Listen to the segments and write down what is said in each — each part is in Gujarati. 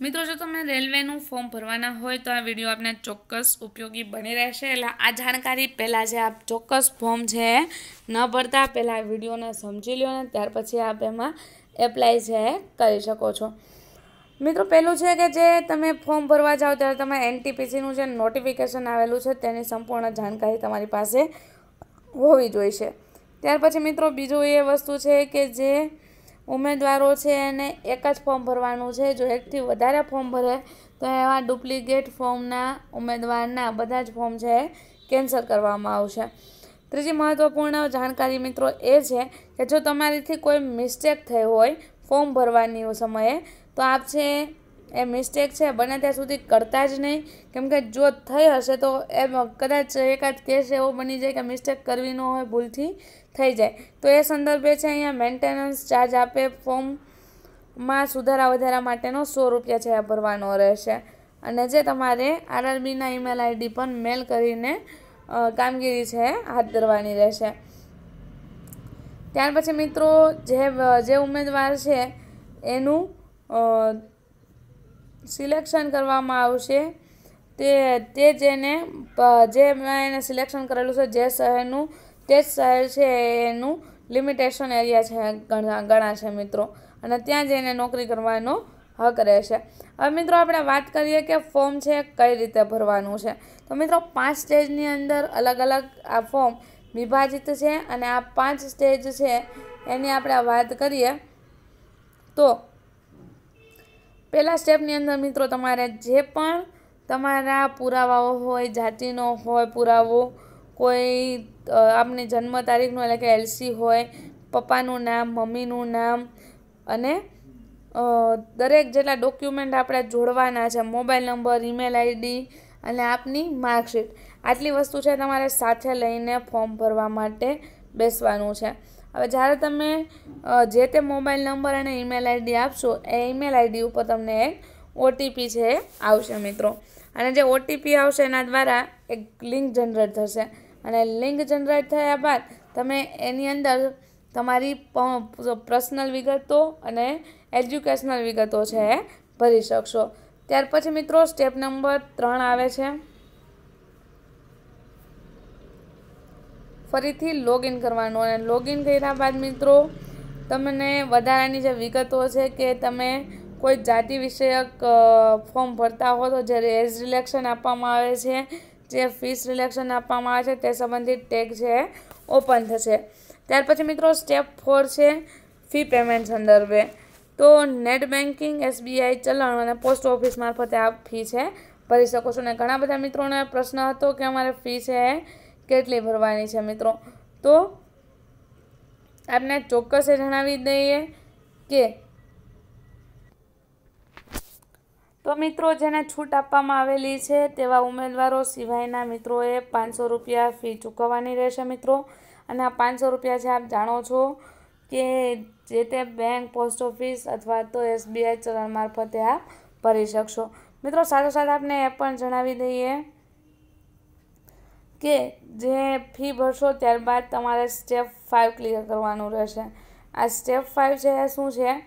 મિત્રો, જો તમે રેલવેનું ફોર્મ ભરવાના હોય તો આ વીડિયો આપને ચોક્કસ ઉપયોગી બની રહેશે. એટલે આ જાણકારી પહેલાં જે આપ ચોક્કસ ફોર્મ છે, ન ભરતા પહેલાં વિડીયોને સમજી લો ને, ત્યાર પછી આપ એમાં એપ્લાય છે, કરી શકો છો. મિત્રો, પહેલું છે કે જે તમે ફોર્મ ભરવા જાઓ, ત્યારે તમે એનટીપીસીનું જે નોટિફિકેશન આવેલું છે, તેની સંપૂર્ણ જાણકારી તમારી પાસે હોવી જોઈશે. ત્યાર પછી મિત્રો, બીજું એ વસ્તુ છે કે જે ઉમેદવારો છે એને એક જ ફોર્મ ભરવાનું છે. જો એકથી વધારે ફોર્મ ભરે તો એવા ડુપ્લિકેટ ફોર્મના ઉમેદવારના બધા જ ફોર્મ છે કેન્સલ કરવામાં આવશે. ત્રીજી મહત્ત્વપૂર્ણ જાણકારી મિત્રો એ છે કે જો તમારીથી કોઈ મિસ્ટેક થઈ હોય ફોર્મ ભરવાની સમયે, તો આપ છે એ મિસ્ટેક છે બને ત્યાં સુધી કરતા જ નહીં. કેમ કે જો થઈ હશે તો એ કદાચ એકાદ કેસ એવો બની જાય કે મિસ્ટેક કરવી ન હોય ભૂલથી. થઈ જાય. તો એ સંદર્ભે છે અહીંયા મેન્ટેનન્સ ચાર્જ આપે ફોર્મમાં સુધારા વધારા માટેનો સો રૂપિયા છે ભરવાનો રહેશે. અને જે તમારે આરઆરબીના ઈમેલ આઈડી પર મેલ કરીને કામગીરી છે હાથ ધરવાની રહેશે. ત્યાર પછી મિત્રો, જે જે ઉમેદવાર છે એનું સિલેક્શન કરવામાં આવશે. તે તે જેને જે મેં એને સિલેક્શન કરેલું છે, જે શહેરનું તે શહેર છે એનું લિમિટેશન એરિયા છે ઘણા છે મિત્રો. અને ત્યાં જઈને નોકરી કરવાનો હક રહેશે. હવે મિત્રો આપણે વાત કરીએ કે ફોર્મ છે કઈ રીતે ભરવાનું છે. તો મિત્રો પાંચ સ્ટેજની અંદર અલગ અલગ આ ફોર્મ વિભાજિત છે અને આ પાંચ સ્ટેજ છે એની આપણે વાત કરીએ. તો પહેલાં સ્ટેપની અંદર મિત્રો તમારે જે પણ તમારા પુરાવાઓ હોય, જાતિનો હોય પુરાવો કોઈ આપની જન્મ તારીખનું એટલે કે એલસી હોય, પપ્પાનું નામ, મમ્મીનું નામ અને દરેક જેટલા ડોક્યુમેન્ટ આપણે જોડવાના છે મોબાઈલ નંબર ઈમેલ આઈડી અને આપની માર્કશીટ આટલી વસ્તુ છે તમારે સાથે લઈને ફોર્મ ભરવા માટે બેસવાનું છે. હવે જ્યારે તમે જે તે મોબાઈલ નંબર અને ઈમેલ આઈડી આપશો, એ ઈમેલ આઈડી ઉપર તમને એક ઓટીપી છે આવશે મિત્રો. અને જે ઓટીપી આવશે એના દ્વારા એક લિંક જનરેટ થશે. અને લિંક જનરેટ થયા બાદ તમે એની અંદર તમારી પર્સનલ વિગતો અને એજ્યુકેશનલ વિગતો છે એ ભરી શકશો. ત્યાર પછી મિત્રો સ્ટેપ નંબર ત્રણ આવે છે. ફરીથી લોગિન કરવાનું અને લોગિન કર્યા બાદ મિત્રો તમને વધારાની જે વિગતો છે કે તમે કોઈ જાતિ વિષયક ફોર્મ ભરતા હો તો જે એજ રિલેક્શન આપવામાં આવે છે જે ફીસ રિલેક્શન આપવામાં આવે છે તે સંબંધિત ટેગ છે ઓપન થશે. ત્યાર પછી મિત્રો સ્ટેપ ફોર છે ફી પેમેન્ટ સંદર્ભે. તો નેટ બેન્કિંગ એસબીઆઈ ચલણ અને પોસ્ટ ઓફિસ મારફતે આ ફી છે. ભરી શકો છો અને ઘણા બધા મિત્રોને પ્રશ્ન હતો કે અમારે ફી છે કેટલી ભરવાની છે મિત્રો? તો આપને ચોક્કસ જણાવી દઈએ કે તો મિત્રો જેને છૂટ આપવામાં આવેલી છે તેવા ઉમેદવારો સિવાયના મિત્રોએ પાંચસો રૂપિયા ફી ચૂકવવાની રહેશે મિત્રો. અને આ પાંચસો રૂપિયા છે આપ જાણો છો કે જે તે બેંક, પોસ્ટ ઓફિસ અથવા તો એસબીઆઈ ચલણ મારફતે આપ ભરી શકશો. મિત્રો સાથોસાથ સાથે આપને એ પણ જણાવી દઈએ કે જે ફી ભરશો ત્યારબાદ તમારે સ્ટેપ ફાઇવ ક્લિયર કરવાનું રહેશે. આ સ્ટેપ ફાઇવ છે એ શું છે?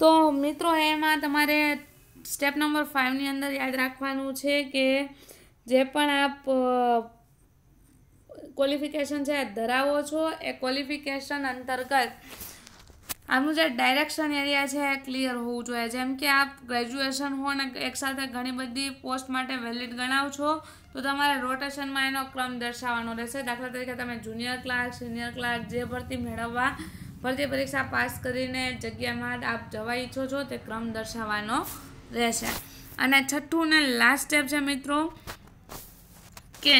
તો મિત્રો, એમાં તમારે સ્ટેપ નંબર ફાઇવની અંદર યાદ રાખવાનું છે કે જે પણ આપ ક્વોલિફિકેશન છે, ધરાવો છો, એ ક્વોલિફિકેશન અંતર્ગત આનું જે ડાયરેક્શન એરિયા છે એ ક્લિયર હોવું જોઈએ. જેમ કે આપ ગ્રેજ્યુએશન હો ને એકસાથે ઘણી બધી પોસ્ટ માટે વેલિડ ગણાવ છો, તો તમારે રોટેશનમાં એનો ક્રમ દર્શાવવાનો રહેશે. દાખલા તરીકે તમે જુનિયર ક્લાર્ક સિનિયર ક્લાર્ક જે ભરતી મેળવવા ભરતી પરીક્ષા પાસ કરીને જગ્યામાં આપ જવા ઈચ્છો છો તે ક્રમ દર્શાવવાનો રહેશે. અને છઠ્ઠું ને લાસ્ટ સ્ટેપ છે મિત્રો, કે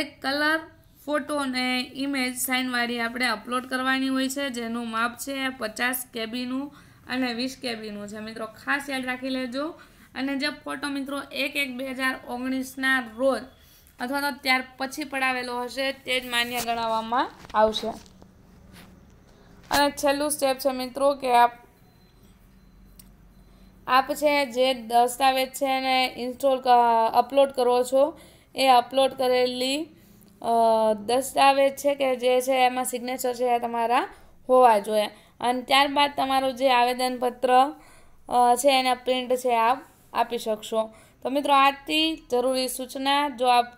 એક કલર ફોટો ને ઇમેજ સાઇનવાળી આપણે અપલોડ કરવાની હોય છે, જેનું માપ છે પચાસ કેબીનું અને વીસ કેબીનું છે. મિત્રો, ખાસ યાદ રાખી લેજો. અને જે ફોટો મિત્રો એક એક બે હજાર ઓગણીસના રોજ અથવા તો ત્યાર પછી પડાવેલો હશે, તે જ માન્ય ગણાવવામાં આવશે. અને છેલ્લું સ્ટેપ છે મિત્રો કે આપ આપ છે જે દસ્તાવેજ છે એને ઇન્સ્ટોલ અપલોડ કરો છો, એ અપલોડ કરેલી દસ્તાવેજ છે કે જે છે એમાં સિગ્નેચર છે એ તમારા હોવા જોઈએ. અને ત્યારબાદ તમારું જે આવેદનપત્ર છે એના પ્રિન્ટ છે આપ આપી શકશો. તો મિત્રો આજથી જરૂરી સૂચના, જો આપ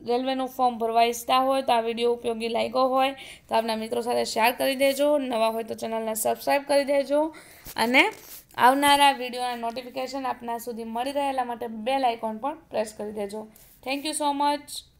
રેલવેનું ફોર્મ ભરવા ઈચ્છતા હોય તો આ વીડિયો ઉપયોગી લાગ્યો હોય તો આપના મિત્રો સાથે શેર કરી દેજો. નવા હોય તો ચેનલને સબસ્ક્રાઈબ કરી દેજો. અને આવનારા વિડીયોના નોટિફિકેશન આપના સુધી મળી રહેલા માટે બેલ આઇકોન પણ પ્રેસ કરી દેજો. Thank you so much.